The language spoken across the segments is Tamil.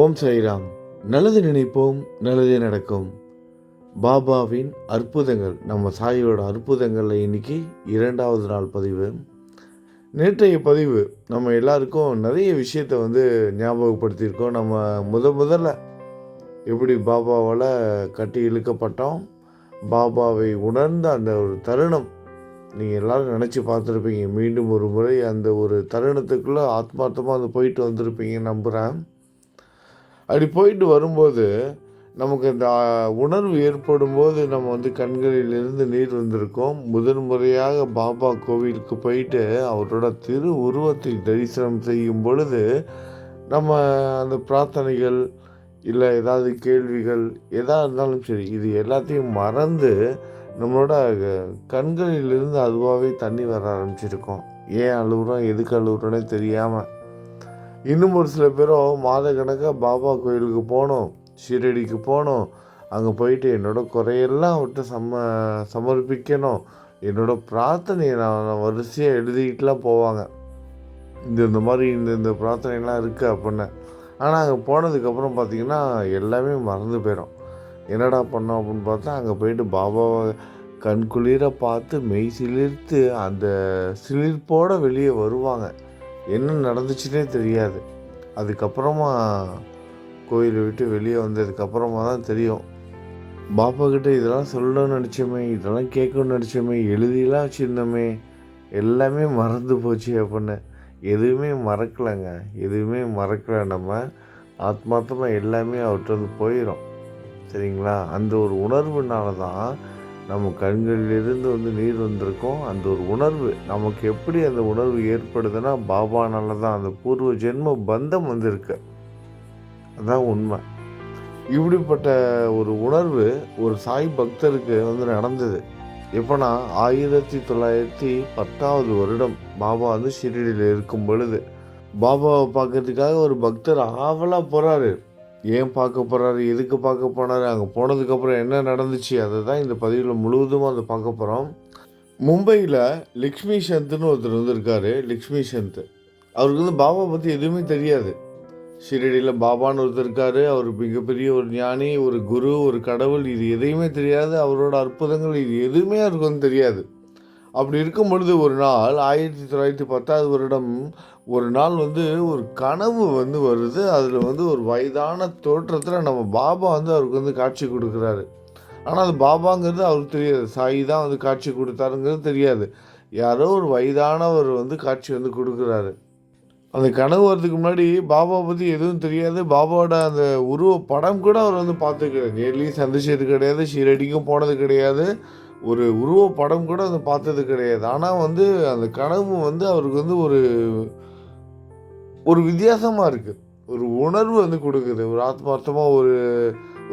ஓம் சாய்ராம். நல்லது நினைப்போம் நல்லதே நடக்கும். பாபாவின் அற்புதங்கள் நம்ம சாயோட அற்புதங்களில் இன்னைக்கு இரண்டாவது நாள் பதிவு. நேற்றைய பதிவு நம்ம எல்லாருக்கும் நிறைய விஷயத்தை வந்து ஞாபகப்படுத்தியிருக்கோம். நம்ம முத முதல்ல எப்படி பாபாவால் கட்டி இழுக்கப்பட்டோம் பாபாவை உணர்ந்த அந்த ஒரு தருணம் நீங்கள் எல்லாரும் நினச்சி பார்த்துருப்பீங்க. மீண்டும் ஒரு முறை அந்த ஒரு தருணத்துக்குள்ளே ஆத்மார்த்தமாக அது போயிட்டு வந்திருப்பீங்கன்னு நம்புகிறேன் அப்படி போயிட்டு வரும்போது நமக்கு இந்த உணர்வு ஏற்படும் போது நம்ம வந்து கண்களிலிருந்து நீர் வந்திருக்கோம். முதன் முறையாக பாபா கோவிலுக்கு போயிட்டு அவரோட திரு உருவத்தை தரிசனம் செய்யும் பொழுது நம்ம அந்த பிரார்த்தனைகள் இல்லை ஏதாவது கேள்விகள் எதாக இருந்தாலும் சரி இது எல்லாத்தையும் மறந்து நம்மளோட கண்களிலிருந்து அதுவாகவே தண்ணி வர ஆரம்பிச்சிருக்கோம். ஏன் அழுகுறோம் எதுக்கு அழுகுறோன்னே தெரியாமல் இன்னும் ஒரு சில பேரும் மாத கணக்காக பாபா கோயிலுக்கு போகணும் ஷீரடிக்கு போகணும் அங்கே போயிட்டு என்னோடய குறையெல்லாம் விட்டு சம சமர்ப்பிக்கணும். என்னோடய பிரார்த்தனையை நான் வரிசையாக எழுதிக்கிட்டுலாம் போவாங்க. இந்த இந்த மாதிரி இந்த இந்த பிரார்த்தனைலாம் இருக்குது அப்படின்னு. ஆனால் அங்கே போனதுக்கப்புறம் பார்த்தீங்கன்னா எல்லாமே மறந்து போயிடும். என்னடா பண்ணோம் அப்படின்னு பார்த்தா அங்கே போயிட்டு பாபாவை கண்குளிர பார்த்து மெய் சிலிர்த்து அந்த சிலிர்ப்போடு வெளியே வருவாங்க. என்ன நடந்துச்சுன்னே தெரியாது. அதுக்கப்புறமா கோயிலை விட்டு வெளியே வந்ததுக்கப்புறமா தான் தெரியும். பாப்பா கிட்ட இதெல்லாம் சொல்லணும்னு நினச்சோமே இதெல்லாம் கேட்கணும்னு நினச்சோமே எழுதிலாம் வச்சுருந்தோமே எல்லாமே மறந்து போச்சு அப்படின்னு எதுவுமே மறக்கலைங்க. எதுவுமே மறக்கலை. நம்ம ஆத்மார்த்தமாக எல்லாமே அவர்கிட்ட வந்து போயிடும் சரிங்களா? அந்த ஒரு உணர்வுனால தான் நம்ம கண்களிலிருந்து வந்து நீர் வந்திருக்கோம். அந்த ஒரு உணர்வு நமக்கு எப்படி அந்த உணர்வு ஏற்படுதுன்னா பாபானால தான் அந்த பூர்வ ஜென்ம பந்தம் வந்திருக்கு. அதான் உண்மை. இப்படிப்பட்ட ஒரு உணர்வு ஒரு சாய் பக்தருக்கு வந்து நடந்தது. எப்போனா ஆயிரத்தி தொள்ளாயிரத்தி பத்தாவது வருடம் பாபா வந்து ஷிரடியில் இருக்கும் பொழுது பாபாவை பார்க்கறதுக்காக ஒரு பக்தர் ஆவலாக போகிறாரு ஏன் பார்க்க போகிறாரு எதுக்கு பார்க்க போனார்? அங்கே போனதுக்கப்புறம் என்ன நடந்துச்சு? அதை தான் இந்த பதிவில் முழுவதும் அதை பார்க்க போகிறோம் மும்பையில் லக்ஷ்மி சந்த்னு ஒருத்தர் வந்திருக்காரு லக்ஷ்மி சந்த். அவருக்கு வந்து பாபா பற்றி எதுவுமே தெரியாது. ஷிரடியில் பாபான்னு ஒருத்தர் இருக்காரு. அவர் மிகப்பெரிய ஒரு ஞானி ஒரு குரு ஒரு கடவுள். இது எதையுமே தெரியாது. அவரோட அற்புதங்கள் இது எதுவுமே அவருக்கு வந்து தெரியாது. அப்படி இருக்கும் பொழுது ஒரு நாள் ஆயிரத்தி தொள்ளாயிரத்தி பத்தாவது வருடம் ஒரு நாள் வந்து ஒரு கனவு வந்து வருது. அதில் வந்து ஒரு வயதான தோற்றத்தில் நம்ம பாபா வந்து அவருக்கு வந்து காட்சி கொடுக்குறாரு. ஆனால் அது பாபாங்கிறது அவருக்கு தெரியாது. சாய் தான் வந்து காட்சி கொடுத்தாருங்கிறது தெரியாது. யாரோ ஒரு வயதானவர் வந்து காட்சி வந்து கொடுக்குறாரு. அந்த கனவு வரதுக்கு முன்னாடி பாபா பற்றி எதுவும் தெரியாது. பாபாவோட அந்த உருவ படம் கூட அவர் வந்து பார்த்துருக்காரு நேர்லேயும் சந்திச்சது கிடையாது ஷீரடிக்கும் போனது கிடையாது. ஒரு உருவ படம் கூட அதை பார்த்தது கிடையாது. ஆனால் வந்து அந்த கனவு வந்து அவருக்கு வந்து ஒரு ஒரு வித்தியாசமாக இருக்குது ஒரு உணர்வு வந்து கொடுக்குது. ஒரு ஆத்மார்த்தமாக ஒரு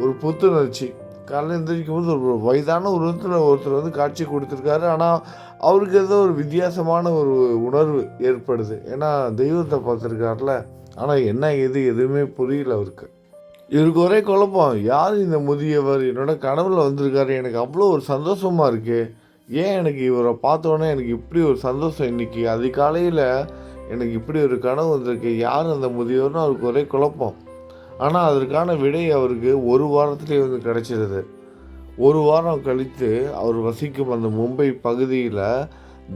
ஒரு புத்துணர்ச்சி. காலையில் எந்திரிக்கும் போது ஒரு வயதான உருவத்தில் ஒருத்தர் வந்து காட்சி கொடுத்துருக்காரு. ஆனால் அவருக்கு ஏதோ ஒரு வித்தியாசமான ஒரு உணர்வு ஏற்படுது. ஏன்னா தெய்வத்தை பார்த்துருக்காருல. ஆனால் என்ன எது எதுவுமே புரியல அவருக்கு. இவருக்கு ஒரே குழப்பம். யார் இந்த முதியவர்? என்னோட கனவில் வந்திருக்காரு. எனக்கு அவ்வளோ ஒரு சந்தோஷமாக இருக்குது ஏன் எனக்கு இவரை பார்த்தோன்னே எனக்கு இப்படி ஒரு சந்தோஷம் இன்னைக்கு? அதிகாலையில் எனக்கு இப்படி ஒரு கனவு வந்திருக்கு. யார் அந்த முதியவர்னு அவருக்கு ஒரே குழப்பம். ஆனால் அதற்கான விடை அவருக்கு ஒரு வாரத்துலேயே வந்து கிடச்சிருது. ஒரு வாரம் கழித்து அவர் வசிக்கும் அந்த மும்பை பகுதியில்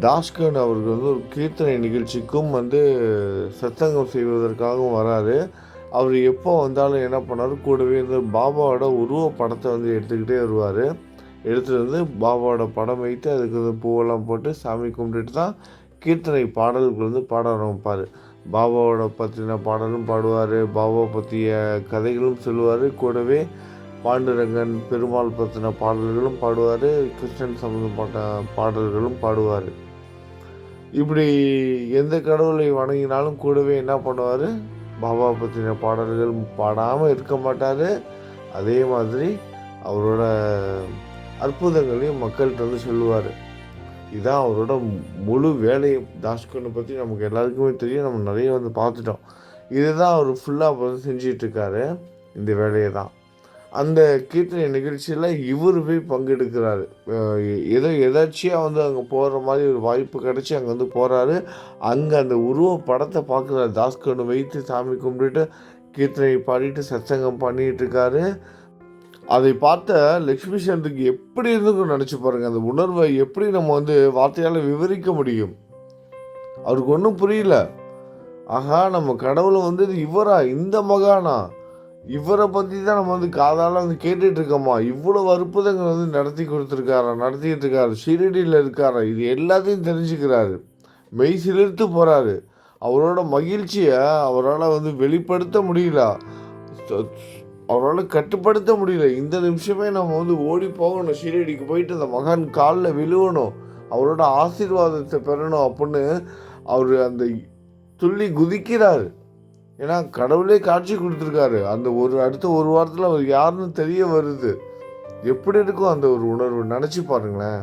தாஸ்கன் அவருக்கு வந்து ஒரு கீர்த்தனை நிகழ்ச்சிக்கும் வந்து சத்தங்கம் செய்வதற்காகவும் வராரு. அவர் எப்போ வந்தாலும் என்ன பண்ணார்? கூடவே வந்து பாபாவோட உருவ படத்தை வந்து எடுத்துக்கிட்டே வருவார். எடுத்துகிட்டு வந்து பாபாவோட படம் வைத்து அதுக்கு வந்து பூவெல்லாம் போட்டு சாமி கும்பிட்டுட்டு தான் கீர்த்தனை பாடல்கள் வந்து பாட ஆரம்பிப்பார். பாபாவோட பற்றின பாடலும் பாடுவார். பாபா பற்றிய கதைகளும் சொல்லுவார். கூடவே பாண்டுரங்கன் பெருமாள் பற்றின பாடல்களும் பாடுவார். கிருஷ்ணன் சம்மந்தப்பட்ட பாடல்களும் பாடுவார். இப்படி எந்த கடவுளை வணங்கினாலும் கூடவே என்ன பண்ணுவார்? பாபா பற்றின பாடல்கள் பாடாமல் இருக்க மாட்டார். அதே மாதிரி அவரோட அற்புதங்களையும் மக்கள்கிட்ட வந்து சொல்லுவார். இதான் அவரோட முழு வேலையை தாஸ்கனை பற்றி நமக்கு எல்லாருக்குமே தெரியும். நம்ம நிறைய வந்து பார்த்துட்டோம். இதுதான் அவர் ஃபுல்லாக வந்து செஞ்சிகிட்ருக்காரு இந்த வேலையை தான் அந்த கீர்த்தனை நிகழ்ச்சியில் இவர் போய் பங்கெடுக்கிறாரு. ஏதோ எதாச்சியாக வந்து அங்கே போகிற மாதிரி ஒரு வாய்ப்பு கிடச்சி அங்கே வந்து போகிறாரு அங்கே அந்த உருவ படத்தை பார்க்குறாரு தாஸ்கனு வைத்து சாமி கும்பிட்டுட்டு கீர்த்தனை பாடிட்டு சத்சங்கம் பண்ணிகிட்ருக்காரு இருக்காரு. அதை பார்த்த லக்ஷ்மி சந்துக்கு எப்படி இருந்துக்கும் நினச்சி பாருங்கள் அந்த உணர்வை எப்படி நம்ம வந்து வார்த்தையால் விவரிக்க முடியும்? அவருக்கு ஒன்றும் புரியல. ஆஹா நம்ம கடவுளை வந்து இவரா? இந்த மகானா? இவரை பற்றி தான் நம்ம வந்து காதால் வந்து கேட்டுட்டு இருக்கோமா இவ்வளோ அற்புதங்கள் வந்து நடத்தி கொடுத்துருக்காரா நடத்திக்கிட்டு இருக்காரு ஷிரடியில் இருக்காரா? இது எல்லாத்தையும் தெரிஞ்சுக்கிறாரு. மெய் சிலிர்த்து போகிறாரு அவரோட மகிழ்ச்சியை அவரால் வந்து வெளிப்படுத்த முடியல. அவரால் கட்டுப்படுத்த முடியல. இந்த நிமிஷமே நம்ம வந்து ஓடி போகணும். ஷீரடிக்கு போயிட்டு அந்த மகான் காலில் விழுவணும். அவரோட ஆசீர்வாதத்தை பெறணும் அப்படின்னு அவர் அந்த துள்ளி குதிக்கிறாரு. ஏன்னா கடவுளே காட்சி கொடுத்துருக்காரு. அந்த ஒரு அடுத்த ஒரு வாரத்தில் அவர் யாருன்னு தெரிய வருது. எப்படி இருக்கும் அந்த ஒரு உணர்வு? நினச்சி பாருங்களேன்.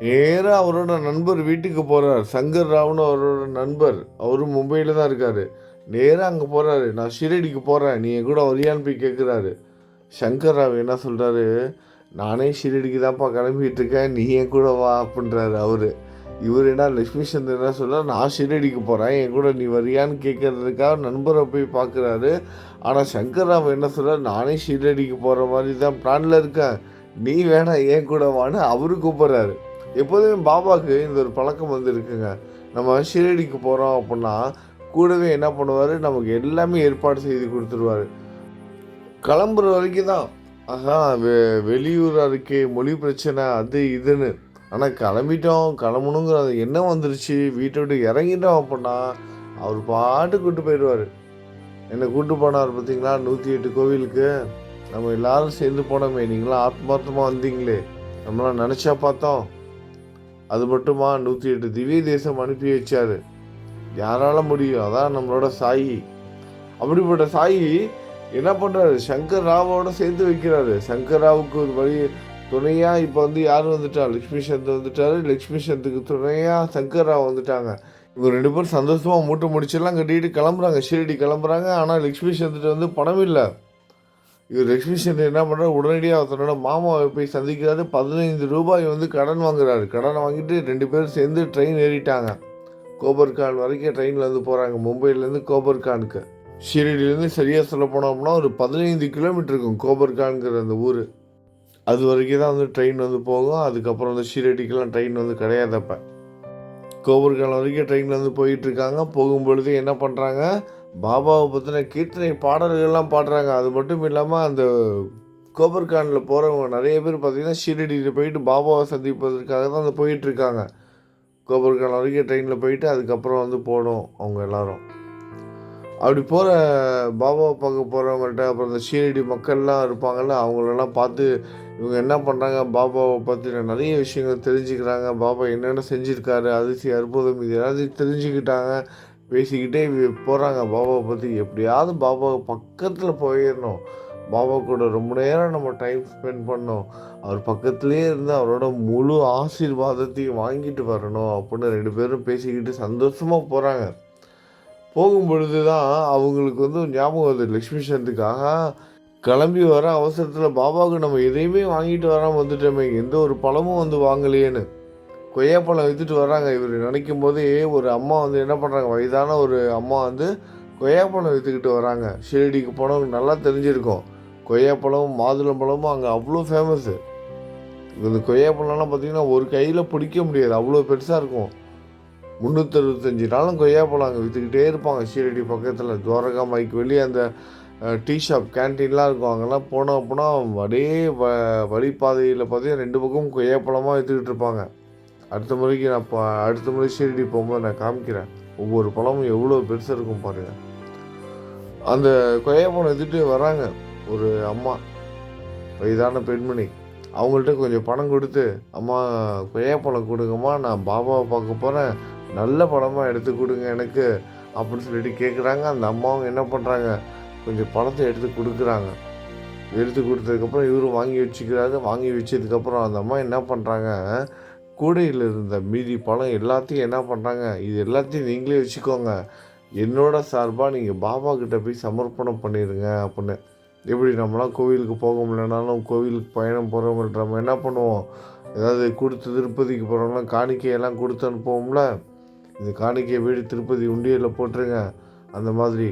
நேராக அவரோட நண்பர் வீட்டுக்கு போகிறார் சங்கர் ராவ்னு அவரோட நண்பர். அவரும் மும்பையில் தான் இருக்கார். நேராக அங்கே போகிறாரு நான் ஷிரடிக்கு போகிறேன் நீ என் கூட வரியான்னு போய் கேட்குறாரு சங்கர் ராவ் என்ன சொல்கிறாரு நானே ஷிரடிக்கு தான்ப்பா கிளம்பிகிட்டு இருக்கேன். நீ என் கூட வா அப்படின்றாரு அவர். இவர் என்ன லக்ஷ்மி சந்திரன் என்ன சொல்கிறார் நான் ஷீரடிக்கு போகிறேன் என் கூட நீ வரியான்னு கேட்கறதுக்காக நண்பரை போய் பார்க்குறாரு ஆனால் சங்கர் ராவ் என்ன சொல்கிறார் நானே ஷீரடிக்கு போகிற மாதிரி தான் பிளானில் இருக்கேன். நீ வேணாம் ஏன் கூட வான்னு அவரு கூப்பிட்றாரு. எப்போதுமே பாபாவுக்கு இந்த ஒரு பழக்கம் வந்து இருக்குங்க. நம்ம ஷீரடிக்கு போகிறோம் அப்படின்னா கூடவே என்ன பண்ணுவார்? நமக்கு எல்லாமே ஏற்பாடு செய்து கொடுத்துருவார். கிளம்புற வரைக்கும் தான் ஆஹா வெ வெளியூராக இருக்கே மொழி பிரச்சனை அது இதுன்னு. ஆனால் கிளம்பிட்டோம் கிளம்பணுங்கிற என்ன வந்துருச்சு. வீட்டை விட்டு இறங்கிட்டோம் அப்படின்னா அவர் பாட்டு கூட்டு போயிடுவார். என்னை கூட்டு போனார் பார்த்தீங்களா நூற்றி எட்டு கோவிலுக்கு. நம்ம எல்லாரும் சேர்ந்து போனோமே. நீங்களாம் ஆத்மார்த்தமாக வந்தீங்களே. நம்மளாம் நினச்சா பார்த்தோம். அது மட்டுமா? நூற்றி எட்டு திவ்ய தேசம் அனுப்பி வச்சார். யாரால முடியும்? அதான் நம்மளோட சாயி. அப்படிப்பட்ட சாயி என்ன பண்ணுறாரு சங்கர் ராவோட சேர்த்து வைக்கிறாரு. சங்கர் ராவுக்கு ஒரு வழி துணையாக இப்போ வந்து யார் வந்துட்டா? லக்ஷ்மி சந்த் வந்துட்டாரு. லக்ஷ்மி சந்துக்கு துணையாக சங்கர் ராவ் வந்துட்டாங்க. இவங்க ரெண்டு பேரும் சந்தோஷமாக மூட்டை முடிச்செல்லாம் கட்டிட்டு கிளம்புறாங்க. ஷீரடி கிளம்புறாங்க. ஆனால் லக்ஷ்மி சந்துட்டு வந்து பணம் இல்லை. இவர் லக்ஷ்மி சந்த் என்ன பண்ணுறாரு உடனடியாக தன்னோட மாமாவை போய் சந்திக்கிறாரு. பதினைந்து ரூபாய் வந்து கடன் வாங்குறாரு. கடனை வாங்கிட்டு ரெண்டு பேரும் சேர்ந்து ட்ரெயின் ஏறிட்டாங்க. கோபர்கான் வரைக்கும் ட்ரெயினில் வந்து போகிறாங்க மும்பையிலேருந்து கோபர்கானுக்கு. ஷீரடியிலேருந்து சரியாக சொல்ல போனோம்னா ஒரு பதினைந்து கிலோமீட்டர் இருக்கும் கோபர்கான்ங்கிற அந்த ஊர். அது வரைக்கும் தான் வந்து ட்ரெயின் வந்து போகும். அதுக்கப்புறம் வந்து ஷீரடிக்கெல்லாம் ட்ரெயின் வந்து கிடையாது அப்போ. கோபுர்காலம் வரைக்கும் ட்ரெயினில் வந்து போயிட்டுருக்காங்க. போகும்பொழுது என்ன பண்ணுறாங்க பாபாவை பற்றின கீர்த்தனை பாடல்கள்லாம் பாடுறாங்க. அது மட்டும் இல்லாமல் அந்த கோபர்கானில் போகிறவங்க நிறைய பேர் பார்த்திங்கன்னா ஷீரடியில் போயிட்டு பாபாவை சந்திப்பதற்காக தான் வந்து போயிட்டுருக்காங்க. இருக்காங்க வரைக்கும் ட்ரெயினில் போயிட்டு அதுக்கப்புறம் வந்து போகணும் அவங்க எல்லோரும். அப்படி போகிற பாபாவை பார்க்க போகிறவங்கள்ட்ட அப்புறம் இந்த ஷீரடி மக்கள்லாம் இருப்பாங்கல்ல அவங்களெல்லாம் பார்த்து இவங்க என்ன பண்ணுறாங்க பாபாவை பற்றின நிறைய விஷயங்கள் தெரிஞ்சுக்கிறாங்க. பாபா என்னென்ன செஞ்சுருக்காரு அதிசய அற்புதம் இது எல்லாத்தையும் தெரிஞ்சுக்கிட்டாங்க. பேசிக்கிட்டே போகிறாங்க பாபாவை பற்றி எப்படியாவது பாபா பக்கத்தில் போயிடணும். பாபா கூட ரொம்ப நேரம் நம்ம டைம் ஸ்பெண்ட் பண்ணோம் அவர் பக்கத்துலேயே இருந்து அவரோட முழு ஆசீர்வாதத்தையும் வாங்கிட்டு வரணும் அப்படின்னு ரெண்டு பேரும் பேசிக்கிட்டு சந்தோஷமாக போகிறாங்க போகும் பொழுது தான் அவங்களுக்கு வந்து ஞாபகம் வருது. லக்ஷ்மி சந்துக்காக கிளம்பி வர அவசரத்தில் பாபாவுக்கு நம்ம எதையுமே வாங்கிட்டு வராமல் வந்துட்டோமே எந்த ஒரு பழமும் வந்து வாங்கலையேன்னு. கொய்யாப்பழம் வித்துட்டு வராங்க இவர் நினைக்கும் போதே ஒரு அம்மா வந்து என்ன பண்ணுறாங்க வயதான ஒரு அம்மா வந்து கொய்யாப்பழம் விற்றுக்கிட்டு வராங்க. ஷிரடிக்கு போனவங்க நல்லா தெரிஞ்சிருக்கும். கொய்யாப்பழம் மாதுளம்பழமும் அங்கே அவ்வளோ ஃபேமஸ்ஸு இந்த கொய்யாப்பழம்லாம் பார்த்தீங்கன்னா ஒரு கையில் பிடிக்க முடியாது. அவ்வளோ பெருசாக இருக்கும். முந்நூற்றறுபத்தஞ்சு நாளும் கொய்யாப்பழம் அங்கே விற்றுக்கிட்டே இருப்பாங்க. ஷீரடி பக்கத்தில் துவாரகா மைக்கு வெளியே அந்த டீ ஷாப் கேன்டீன்லாம் இருக்கும். அங்கெல்லாம் போனோம் அப்படின்னா அப்படியே வ வழிப்பாதையில் பார்த்தீங்கன்னா ரெண்டு பக்கமும் கொய்யாப்பழமாக விற்றுக்கிட்டு இருப்பாங்க. அடுத்த முறைக்கு நான் இப்போ அடுத்த முறை ஷீரடி போகும்போது நான் காமிக்கிறேன். ஒவ்வொரு பழமும் எவ்வளோ பெருசாக இருக்கும் பாருங்கள் அந்த கொய்யாப்பழம் எடுத்துகிட்டு வராங்க ஒரு அம்மா வயதான பெண்மணி. அவங்கள்ட்ட கொஞ்சம் பணம் கொடுத்து அம்மா கொய்யாப்பழம் கொடுங்கம்மா நான் பாபாவை பார்க்க போகிறேன் நல்ல படமாக எடுத்து கொடுங்க எனக்கு அப்படின்னு சொல்லிட்டு கேட்குறாங்க அந்த அம்மாவும் என்ன பண்ணுறாங்க கொஞ்சம் பணத்தை எடுத்து கொடுக்குறாங்க. எடுத்து கொடுத்ததுக்கப்புறம் இவரும் வாங்கி வச்சுக்கிறாரு. வாங்கி வச்சதுக்கப்புறம் அந்த அம்மா என்ன பண்ணுறாங்க கூடையில் இருந்த மீதி பழம் எல்லாத்தையும் என்ன பண்ணுறாங்க இது எல்லாத்தையும் நீங்களே வச்சுக்கோங்க. என்னோட சார்பாக நீங்கள் பாபா கிட்ட போய் சமர்ப்பணம் பண்ணிடுங்க அப்படின்னு. எப்படி நம்மளாம் கோவிலுக்கு போக முடியலனாலும் கோவிலுக்கு பயணம் போகிறவங்கள்ட்ட நம்ம என்ன பண்ணுவோம்? ஏதாவது கொடுத்து திருப்பதிக்கு போகிறவங்களாம் காணிக்கையெல்லாம் கொடுத்து அனுப்புவோம்ல? இந்த காணிக்கை வீடு திருப்பதி உண்டியலில் போட்டுருங்க. அந்த மாதிரி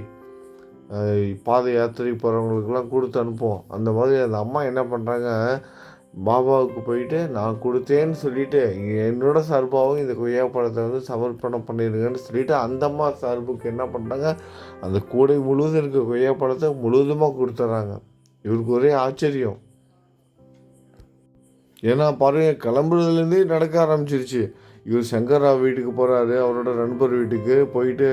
பாத யாத்திரை போகிறவங்களுக்குலாம் கொடுத்து அனுப்புவோம். அந்த மாதிரி அந்த அம்மா என்ன பண்ணுறாங்க பாபாவுக்கு போயிட்டு நான் கொடுத்தேன்னு சொல்லிட்டு என்னோட சார்பாகவும் இந்த கொய்யா பழத்தை வந்து சமர்ப்பணம் பண்ணிடுங்கன்னு சொல்லிவிட்டு அந்த அம்மா சார்புக்கு என்ன பண்ணுறாங்க அந்த கூடை முழுவதும் இருக்க கொய்யாப்பழத்தை முழுவதுமாக கொடுத்துட்றாங்க இவருக்கு ஒரே ஆச்சரியம். ஏன்னா பாருங்கள் கிளம்புறதுலேருந்தே நடக்க ஆரம்பிச்சிருச்சு. இவர் சங்கர்ராவ் வீட்டுக்கு போகிறாரு அவரோட நண்பர் வீட்டுக்கு போயிட்டு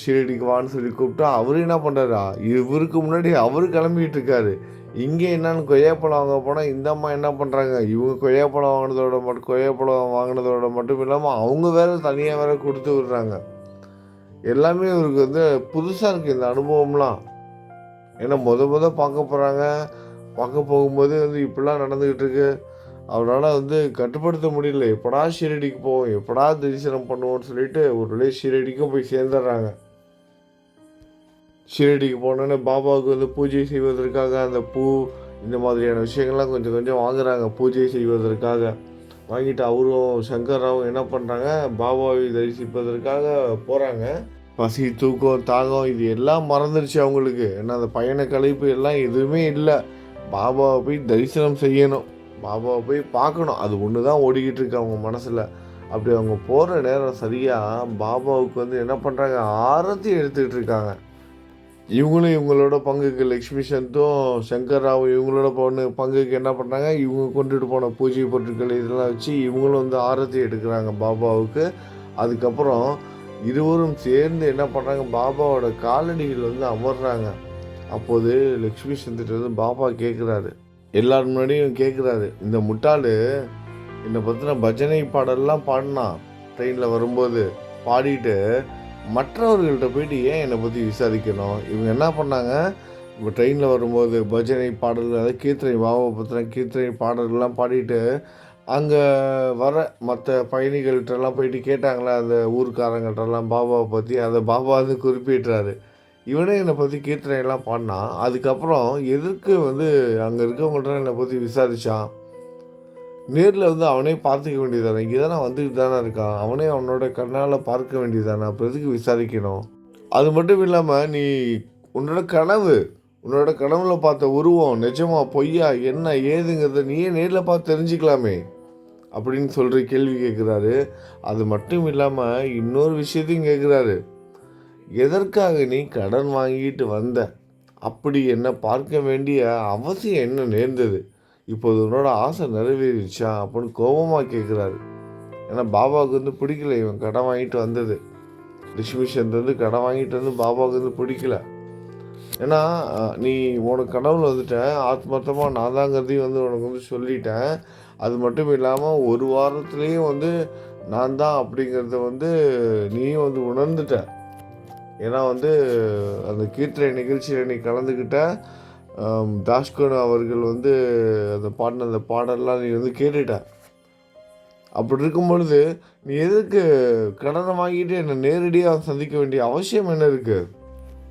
ஷீரடிக்கு வான்னு சொல்லி கூப்பிட்டா அவரு என்ன பண்ணுறாரா இவருக்கு முன்னாடி அவர் கிளம்பிக்கிட்டு இருக்காரு. இங்கே என்னன்னு கொய்யாப்பழம் வாங்க போனால் இந்த அம்மா என்ன பண்ணுறாங்க இவங்க கொய்யாப்பழம் வாங்கினதோட மட்டும் கொய்யாப்பழம் வாங்கினதோட மட்டும் இல்லாமல் அவங்க வேற தனியாக வேற கொடுத்து விடுறாங்க. எல்லாமே இவருக்கு வந்து புதுசாக இருக்குது இந்த அனுபவம்லாம். ஏன்னா முத முத பார்க்க போகிறாங்க பார்க்க போகும்போது வந்து இப்படிலாம் நடந்துக்கிட்டு இருக்கு. அவரால் வந்து கட்டுப்படுத்த முடியல. எப்படா ஷீரடிக்கு போவோம்? எப்படா தரிசனம் பண்ணுவோம்னு சொல்லிட்டு ஒரு வழியா ஷீரடிக்கும் போய் சேர்ந்துடுறாங்க. ஷீரடிக்கு போனோன்னே பாபாவுக்கு வந்து பூஜை செய்வதற்காக அந்த பூ இந்த மாதிரியான விஷயங்கள்லாம் கொஞ்சம் கொஞ்சம் வாங்குறாங்க பூஜை செய்வதற்காக. வாங்கிட்டு அவரும் சங்கராவும் என்ன பண்ணுறாங்க பாபாவை தரிசிப்பதற்காக போகிறாங்க பசி தூக்கம் தாகம் இது எல்லாம் மறந்துடுச்சு அவங்களுக்கு. ஏன்னா அந்த பயண கலைப்பு எல்லாம் எதுவுமே இல்லை. பாபாவை போய் தரிசனம் செய்யணும். பாபாவை போய் பார்க்கணும். அது ஒன்று தான் ஓடிக்கிட்டு இருக்கு அவங்க மனசில். அப்படி அவங்க போகிற நேரம் சரியாக பாபாவுக்கு வந்து என்ன பண்ணுறாங்க ஆரத்தி எடுத்துக்கிட்டு இருக்காங்க. இவங்களும் இவங்களோட பங்குக்கு லக்ஷ்மி சந்தும் சங்கர்ராவ் இவங்களோட பொண்ணு பங்குக்கு என்ன பண்ணுறாங்க இவங்க கொண்டுட்டு போன பூஜை பொருட்கள் இதெல்லாம் வச்சு இவங்களும் வந்து ஆரத்தி எடுக்கிறாங்க பாபாவுக்கு. அதுக்கப்புறம் இருவரும் சேர்ந்து என்ன பண்ணுறாங்க பாபாவோட காலடிகள் வந்து அமர்றாங்க. அப்போது லக்ஷ்மி சந்திட்டு வந்து பாபா கேட்குறாரு எல்லார் முன்னாடியும் கேட்குறாரு இந்த முட்டாளு என்னை பற்றின பஜனை பாடல்லாம் பாடினான் ட்ரெயினில் வரும்போது பாடிட்டு மற்றவர்கள்ட்ட போயிட்டு ஏன் என்னை பற்றி விசாரிக்கணும்? இவங்க என்ன பண்ணாங்க? இப்போ ட்ரெயினில் வரும்போது பஜனை பாடல்கள் அதாவது கீர்த்தனை பாபா பற்றின கீர்த்தனை பாடல்கள்லாம் பாடிட்டு அங்கே வர மற்ற பயணிகள்கிட்டலாம் போயிட்டு கேட்டாங்களே? அந்த ஊர்க்காரங்கள்ட்டலாம் பாபாவை பற்றி அதை பாபா வந்து குறிப்பிடுறாரு. இவனே என்னை பற்றி கீர்த்தனை எல்லாம் பண்ணான். அதுக்கப்புறம் எதற்கு வந்து அங்கே இருக்கவங்கள்ட்ட என்னை பற்றி விசாரித்தான் நேரில் வந்து அவனே பார்த்துக்க வேண்டியதானே இங்கே தானே வந்துக்கிட்டு தானே இருக்கான். அவனே அவனோட கண்ணால் பார்க்க வேண்டியதானே அப்புறம் எதுக்கு விசாரிக்கணும்? அது மட்டும் இல்லாமல் நீ உன்னோட கனவு உன்னோட கனவுல பார்த்த உருவம் நிஜமா பொய்யா என்ன ஏதுங்கிறத நீயே நேரில் பார்த்து தெரிஞ்சுக்கலாமே அப்படின்னு சொல்கிற கேள்வி கேட்குறாரு அது மட்டும் இல்லாமல் இன்னொரு விஷயத்தையும் கேட்குறாரு எதற்காக நீ கடன் வாங்கிட்டு வந்த? அப்படி என்னை பார்க்க வேண்டிய அவசியம் என்ன நேர்ந்தது? இப்போது உன்னோட ஆசை நிறைவேறிடுச்சா? அப்படின்னு கோபமாக கேட்குறாரு. ஏன்னா பாபாவுக்கு வந்து பிடிக்கல. இவன் கடன் வாங்கிட்டு வந்தது. லட்சுமி வந்து கடன் வாங்கிட்டு வந்து பாபாவுக்கு வந்து பிடிக்கல. ஏன்னா நீ உனக்கு கடவுள் வந்துட்டேன் ஆத்மார்த்தமாக நான் தாங்கிறதையும் வந்து உனக்கு வந்து சொல்லிட்டேன். அது மட்டும் இல்லாமல் ஒரு வாரத்துலேயும் வந்து நான் தான் அப்படிங்கிறத வந்து நீயும் வந்து உணர்ந்துட்ட. ஏன்னா வந்து அந்த கீர்த்தனை நிகழ்ச்சியில் நீ கலந்துக்கிட்ட தாஷ்கோன் அவர்கள் வந்து அந்த பாடின அந்த பாடலாம் நீ வந்து கேட்டுட்ட. அப்படி இருக்கும் பொழுது நீ எதுக்கு கடனை வாங்கிட்டு என்னை நேரடியாக சந்திக்க வேண்டிய அவசியம் என்ன இருக்குது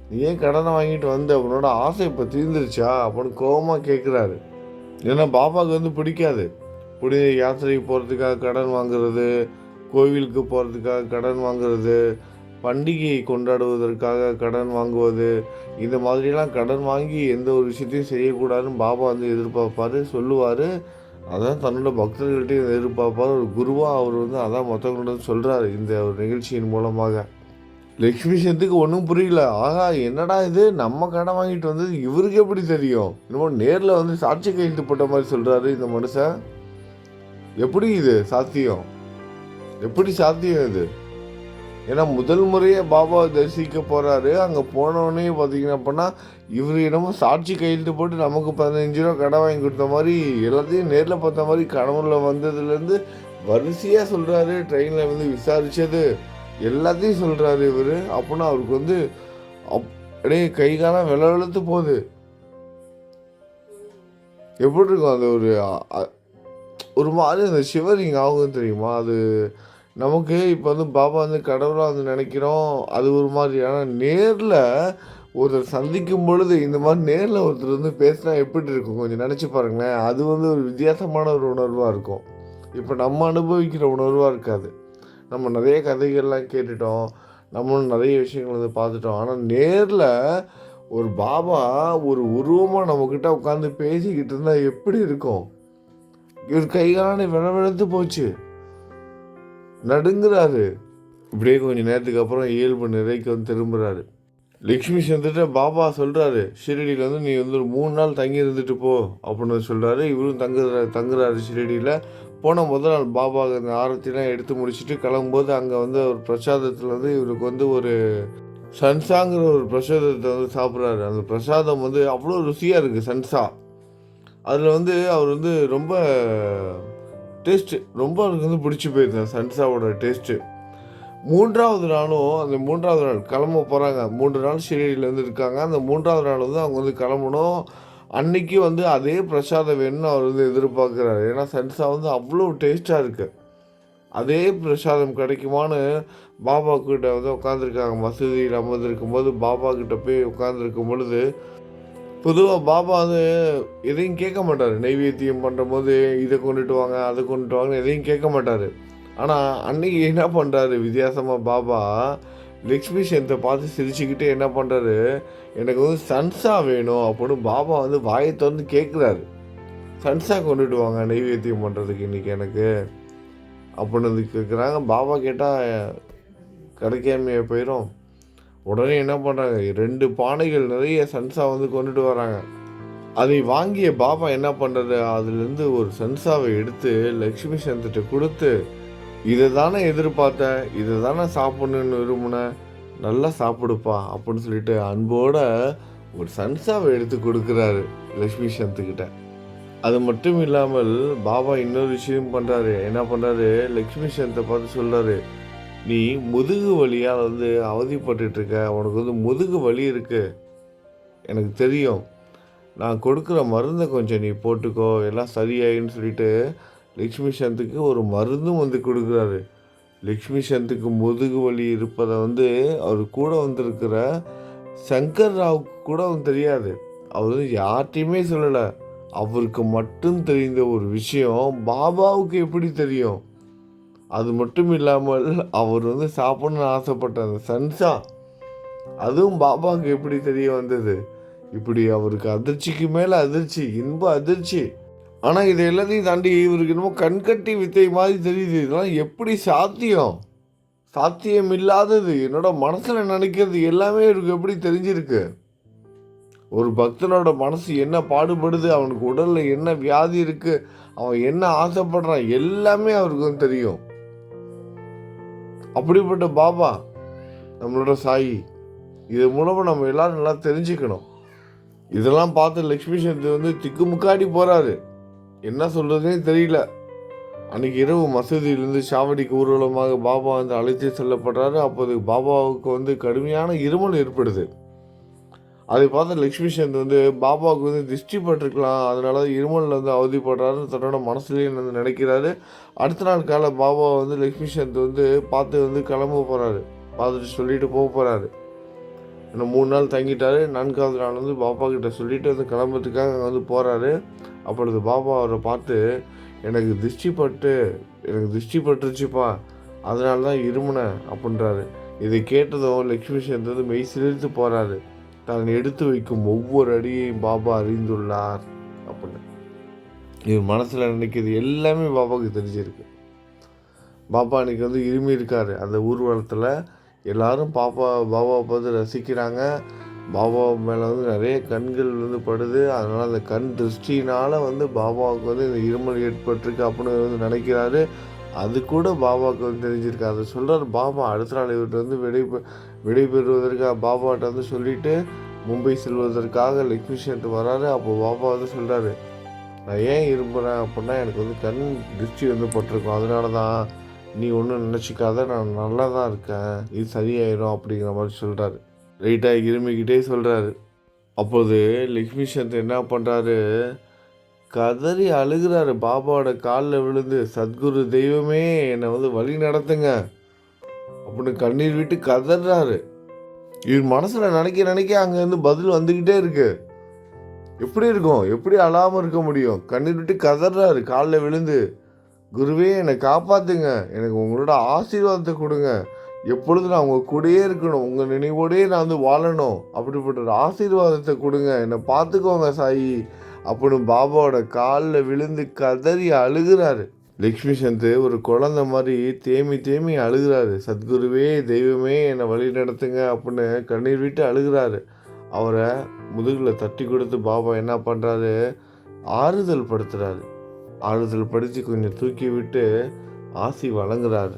நீ ஏன் கடனை வாங்கிட்டு வந்த? உன்னோட ஆசை இப்போ தீர்ந்துருச்சா? அப்படின்னு கோபமாக கேட்குறாரு ஏன்னா பாபாவுக்கு வந்து பிடிக்காது. புனித யாத்திரைக்கு போகிறதுக்காக கடன் வாங்குறது கோவிலுக்கு போகிறதுக்காக கடன் வாங்குறது பண்டிகையை கொண்டாடுவதற்காக கடன் வாங்குவது இந்த மாதிரிலாம் கடன் வாங்கி எந்த ஒரு விஷயத்தையும் செய்யக்கூடாதுன்னு பாபா வந்து எதிர்பார்ப்பாரு சொல்லுவார். அதான் தன்னோட பக்தர்கள்ட்டையும் எதிர்பார்ப்பார். ஒரு குருவாக அவர் வந்து அதான் மற்றவங்கள்ட்ட சொல்கிறாரு இந்த ஒரு நிகழ்ச்சியின் மூலமாக. லக்ஷ்மி சந்துக்கு ஒன்றும் புரியல. ஆகா என்னடா இது? நம்ம கடன் வாங்கிட்டு வந்தது இவருக்கு எப்படி தெரியும்? இன்னமும் நேரில் வந்து சாட்சி கையெழுத்து போட்ட மாதிரி சொல்கிறாரு இந்த மனுஷன். எப்படி இது சாத்தியம்? எப்படி சாத்தியம் இது? ஏன்னா முதல் முறையே பாபா தரிசிக்க போகிறாரு அங்கே போனோடனே பார்த்தீங்கன்னா அப்படின்னா இவர் என்னமோ சாட்சி கையெழுத்து போட்டு நமக்கு பதினஞ்சு ரூபா கடை வாங்கி கொடுத்த மாதிரி எல்லாத்தையும் நேரில் பார்த்த மாதிரி கனவுல வந்ததுலேருந்து வரிசையாக சொல்கிறாரு ட்ரெயினில் வந்து விசாரித்தது எல்லாத்தையும் சொல்கிறாரு இவர். அப்படின்னா அவருக்கு வந்து அப்படியே கை காலம் வெள்ள வெளுத்து போகுது. எப்படி இருக்கும் அந்த ஒரு ஒரு மாதிரி அந்த ஷிவரிங் ஆகும் தெரியுமா? அது நமக்கு இப்போ வந்து பாபா வந்து கடவுளாக வந்து நினைக்கிறோம். அது ஒரு மாதிரி. ஆனால் நேரில் ஒருத்தர் சந்திக்கும் பொழுது இந்த மாதிரி நேரில் ஒருத்தர் வந்து பேசினா எப்படி இருக்கும்? கொஞ்சம் நினச்சி பாருங்களேன். அது வந்து ஒரு வித்தியாசமான ஒரு உணர்வாக இருக்கும். இப்போ நம்ம அனுபவிக்கிற உணர்வாக இருக்காது. நம்ம நிறைய கதைகள்லாம் கேட்டுட்டோம். நம்மளும் நிறைய விஷயங்கள் வந்து பார்த்துட்டோம். ஆனால் நேரில் ஒரு பாபா ஒரு உருவமாக நம்மக்கிட்ட உட்காந்து பேசிக்கிட்டு இருந்தால் எப்படி இருக்கும்? இவர் கைகாலான விளவெழுத்து போச்சு. நடுங்குறாரு. இப்படியே கொஞ்சம் நேரத்துக்கு அப்புறம் இயல்பு நிறைக்கு வந்து திரும்புகிறாரு லக்ஷ்மி சந்திர பாபா சொல்கிறாரு ஷிரடியில் வந்து நீ வந்து ஒரு மூணு நாள் தங்கி இருந்துட்டு போ அப்படின்னு சொல்கிறாரு இவரும் தங்குற தங்குறாரு ஷிரடியில். போன முதல் நாள் பாபா அந்த ஆரத்திலாம் எடுத்து முடிச்சுட்டு கிளம்பும்போது அங்கே வந்து ஒரு பிரசாதத்தில் வந்து இவருக்கு வந்து ஒரு சன்சாங்கிற ஒரு பிரசாதத்தை வந்து சாப்பிட்றாரு. அந்த பிரசாதம் வந்து அவ்வளோ ருசியாக இருக்குது சன்சா. அதில் வந்து அவர் வந்து ரொம்ப டேஸ்ட்டு ரொம்ப எனக்கு வந்து பிடிச்சி போயிருந்தேன் சன்சாவோட டேஸ்ட்டு மூன்றாவது நாளும் அந்த மூன்றாவது நாள் கிளம்ப போகிறாங்க மூன்று நாள் ஷிரடியிலேருந்து இருக்காங்க. அந்த மூன்றாவது நாள் வந்து அவங்க வந்து கிளம்பணும். அன்னைக்கு வந்து அதே பிரசாதம் வேணும்னு அவர் வந்து எதிர்பார்க்குறாரு. ஏன்னா சன்சா வந்து அவ்வளோ டேஸ்ட்டாக இருக்குது அதே பிரசாதம் கிடைக்குமான்னு பாபா கிட்ட வந்து உட்காந்துருக்காங்க மசூதியில் அமர்ந்திருக்கும் போது பாபா கிட்ட போய் உட்காந்துருக்கும் பொழுது பொதுவாக பாபா வந்து எதையும் கேட்க மாட்டார். நைவேத்தியம் பண்ணும்போது இதை கொண்டுட்டு வாங்க அதை கொண்டுட்டு வாங்கன்னு எதையும் கேட்க மாட்டார். ஆனால் அன்னைக்கு என்ன பண்ணுறாரு வித்தியாசமாக பாபா லக்ஷ்மி சேந்தை பார்த்து சிரிச்சுக்கிட்டு என்ன பண்ணுறாரு எனக்கு வந்து சன்ஸா வேணும் அப்படின்னு பாபா வந்து வாயை திறந்து கேட்குறாரு. சன்ஸா கொண்டுட்டு வாங்க நைவேத்தியம் பண்ணுறதுக்கு இன்றைக்கி எனக்கு அப்படின்னு கேட்குறாங்க பாபா கேட்டால் கிடைக்காமையே போயிடும் உடனே என்ன பண்ணுறாங்க ரெண்டு பானைகள் நிறைய சன்சா வந்து கொண்டுட்டு வராங்க அதை வாங்கிய பாபா என்ன பண்ணுறது அதுலேருந்து ஒரு சன்சாவை எடுத்து லக்ஷ்மி சந்திட்ட கொடுத்து இதை தானே எதிர்பார்த்தேன் இதை தானே சாப்பிடணுன்னு விரும்பினேன் நல்லா சாப்பிடுப்பா அப்படின்னு சொல்லிட்டு அன்போட ஒரு சன்சாவை எடுத்து கொடுக்குறாரு லக்ஷ்மி சந்துக்கிட்ட அது மட்டும் இல்லாமல் பாபா இன்னொரு விஷயம் பண்ணுறாரு என்ன பண்ணுறாரு லக்ஷ்மி சந்தை பார்த்து சொல்கிறாரு நீ முதுகு வலியாக வந்து அவதிப்பட்டுருக்க இருக்க உனக்கு வந்து முதுகு வலி இருக்குது எனக்கு தெரியும். நான் கொடுக்குற மருந்தை கொஞ்சம் நீ போட்டுக்கோ. எல்லாம் சரியாயின்னு சொல்லிட்டு லக்ஷ்மி சந்துக்கு ஒரு மருந்தும் வந்து கொடுக்குறாரு. லக்ஷ்மி சந்துக்கு முதுகு வலி இருப்பதை வந்து அவர் கூட வந்திருக்கிற சங்கர் ராவுக்கு கூட அவன் தெரியாது. அவர் வந்து யார்கிட்டையுமே சொல்லலை. அவருக்கு மட்டும் தெரிந்த ஒரு விஷயம் பாபாவுக்கு எப்படி தெரியும்? அது மட்டும் இல்லாமல் அவர் வந்து சாப்பிடணும்னு ஆசைப்பட்ட அந்த சன்சா அதுவும் பாபாவுக்கு எப்படி தெரிய வந்தது? இப்படி அவருக்கு அதிர்ச்சிக்கு மேலே அதிர்ச்சி இன்ப அதிர்ச்சி. ஆனால் இது எல்லாத்தையும் தாண்டி இவருக்கு என்னமோ கண்கட்டி வித்தை மாதிரி தெரியுது. இதெல்லாம் எப்படி சாத்தியம்? சாத்தியம் இல்லாதது. என்னோட மனசில் நினைக்கிறது எல்லாமே இவருக்கு எப்படி தெரிஞ்சிருக்கு? ஒரு பக்தனோட மனசு என்ன பாடுபடுது? அவனுக்கு உடலில் என்ன வியாதி இருக்குது அவன் என்ன ஆசைப்படுறான்? எல்லாமே அவருக்கு வந்து தெரியும். அப்படிப்பட்ட பாபா நம்மளோட சாயி. இது மூலமாக நம்ம எல்லாரும் நல்லா தெரிஞ்சுக்கணும். இதெல்லாம் பார்த்து லக்ஷ்மி சந்தி வந்து திக்குமுக்காடி போகிறாரு என்ன சொல்கிறதுனே தெரியல. அன்னைக்கு இரவு மசூதியிலிருந்து சாவடிக்கு ஊர்வலமாக பாபா வந்து அழைத்து செல்லப்படுறாரு. அப்போது பாபாவுக்கு வந்து கடுமையான இருமல் ஏற்படுது. அதை பார்த்து லக்ஷ்மி சந்த் வந்து பாபாவுக்கு வந்து திருஷ்டி பட்டிருக்கலாம் அதனால இருமலில் வந்து அவதிப்படுறாரு தன்னோட மனசுலேயே வந்து நினைக்கிறாரு. அடுத்த நாள் காலை பாபா வந்து லக்ஷ்மி சந்த் வந்து பார்த்து வந்து கிளம்ப போகிறாரு பார்த்துட்டு சொல்லிட்டு போக போகிறாரு இன்னும் மூணு நாள் தங்கிட்டாரு. நான்காவது நாள் வந்து பாப்பா கிட்ட சொல்லிட்டு வந்து கிளம்புறதுக்காக அங்கே வந்து போகிறாரு அப்பொழுது பாபா அவரை பார்த்து எனக்கு திருஷ்டி பட்டு எனக்கு திருஷ்டி பட்டுருச்சுப்பா அதனால தான் இருமுனேன் அப்படின்றாரு. இதை கேட்டதும் லக்ஷ்மி சந்த் வந்து மெய் சிலிர்த்து போகிறாரு தான் எடுத்து வைக்கும் ஒவ்வொரு அடியையும் பாபா அறிந்துள்ளார் அப்படின்னு. இவர் மனசில் நினைக்கிறது எல்லாமே பாபாவுக்கு தெரிஞ்சிருக்கு. பாபா அன்னைக்கு வந்து இருமி இருக்கார். அந்த ஊர்வலத்தில் எல்லாரும் பாப்பா பாபாவை பார்த்து ரசிக்கிறாங்க. பாபா மேலே வந்து நிறைய கண்கள் வந்து படுது. அதனால் அந்த கண் திருஷ்டினால் வந்து பாபாவுக்கு வந்து இந்த இருமல் ஏற்பட்டிருக்கு அப்படின்னு வந்து நினைக்கிறாரு. அது கூட பாபாவுக்கு வந்து தெரிஞ்சிருக்கு அதை சொல்கிறார் பாபா அடுத்த நாள் இவர்கிட்ட வந்து விடை விடைபெறுவதற்காக பாபாட்ட வந்து சொல்லிட்டு மும்பை செல்வதற்காக லக்ஷ்மி சேட்டு வராரு. அப்போ பாபா வந்து சொல்கிறாரு நான் ஏன் இரும்புறேன் அப்படின்னா எனக்கு வந்து கண் திருஷ்டி வந்து பட்டிருக்கும். அதனால தான் நீ ஒன்றும் நினச்சிக்காத நான் நல்லா தான் இருக்கேன். இது சரியாயிரும் அப்படிங்கிற மாதிரி சொல்கிறாரு ரைட்டாக இருமிக்கிட்டே சொல்கிறாரு அப்போது லக்ஷ்மி சந்த் என்ன பண்ணுறாரு கதறி அழுகிறாரு. பாபாவோட காலில் விழுந்து சத்குரு தெய்வமே என்னை வந்து வழி நடத்துங்க. அப்படின்னு கண்ணீர் விட்டு கதறாரு. இவர் மனசில் நினைக்க நினைக்க அங்கேருந்து பதில் வந்துக்கிட்டே இருக்கு. எப்படி இருக்கும்? எப்படி அழாமல் இருக்க முடியும்? கண்ணீர் விட்டு கதறாரு. காலில் விழுந்து குருவே என்னை காப்பாற்றுங்க எனக்கு உங்களோட ஆசீர்வாதத்தை கொடுங்க. எப்பொழுது நான் உங்கள் கூடயே இருக்கணும். உங்கள் நினைவோடயே நான் வந்து வாழணும். அப்படிப்பட்ட ஒரு ஆசீர்வாதத்தை கொடுங்க. என்னை பார்த்துக்கோங்க சாயி. அப்படின்னு பாபாவோட காலில் விழுந்து கதறி அழுகிறாரு. லக்ஷ்மி சந்த் ஒரு குழந்தை மாதிரி தேமி தேமி அழுகிறாரு. சத்குருவே தெய்வமே என்னை வழி நடத்துங்க அப்படின்னு கண்ணீர் விட்டு அழுகிறாரு. அவரை முதுகில் தட்டி கொடுத்து பாபா என்ன பண்ணுறாரு ஆறுதல் படுத்துறாரு. ஆறுதல் படுத்தி கொஞ்சம் தூக்கி விட்டு ஆசி வழங்குறாரு.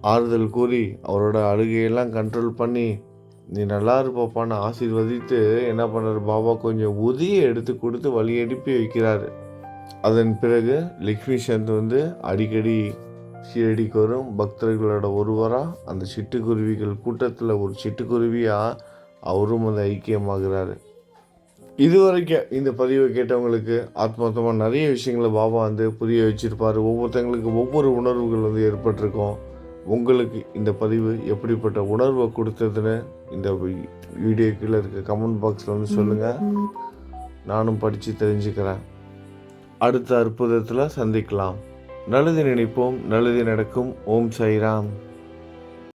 ஆறுதல் கூறி அவரோட அழுகையெல்லாம் கண்ட்ரோல் பண்ணி நீ நல்லா இருப்பாப்பான்னு ஆசீர்வதித்து என்ன பண்ணுற பாபா கொஞ்சம் உதியை எடுத்து கொடுத்து வழி அனுப்பி வைக்கிறாரு. அதன் பிறகு லக்ஷ்மி சந்த் வந்து அடிக்கடி ஷீரடிக்கு வரும் பக்தர்களோட ஒருவராக அந்த சிட்டுக்குருவிகள் கூட்டத்தில் ஒரு சிட்டுக்குருவியாக அவரும் அந்த ஐக்கியமாகிறாரு. இதுவரைக்கும் இந்த பதிவை கேட்டவங்களுக்கு ஆத்மார்த்தமாக நிறைய விஷயங்களை பாபா வந்து புரிய வச்சுருப்பார். ஒவ்வொருத்தங்களுக்கு ஒவ்வொரு உணர்வுகள் வந்து ஏற்பட்டிருக்கும். உங்களுக்கு இந்த பதிவு எப்படிப்பட்ட உணர்வை கொடுத்ததுன்னு இந்த வி- வீடியோ கீழே இருக்க கமெண்ட் பாக்ஸில் வந்து சொல்லுங்கள் நானும் படித்து தெரிஞ்சுக்கிறேன். அடுத்த அற்புதத்தில் சந்திக்கலாம். நல்லது நினைப்போம் நல்லது நடக்கும். ஓம் சைராம்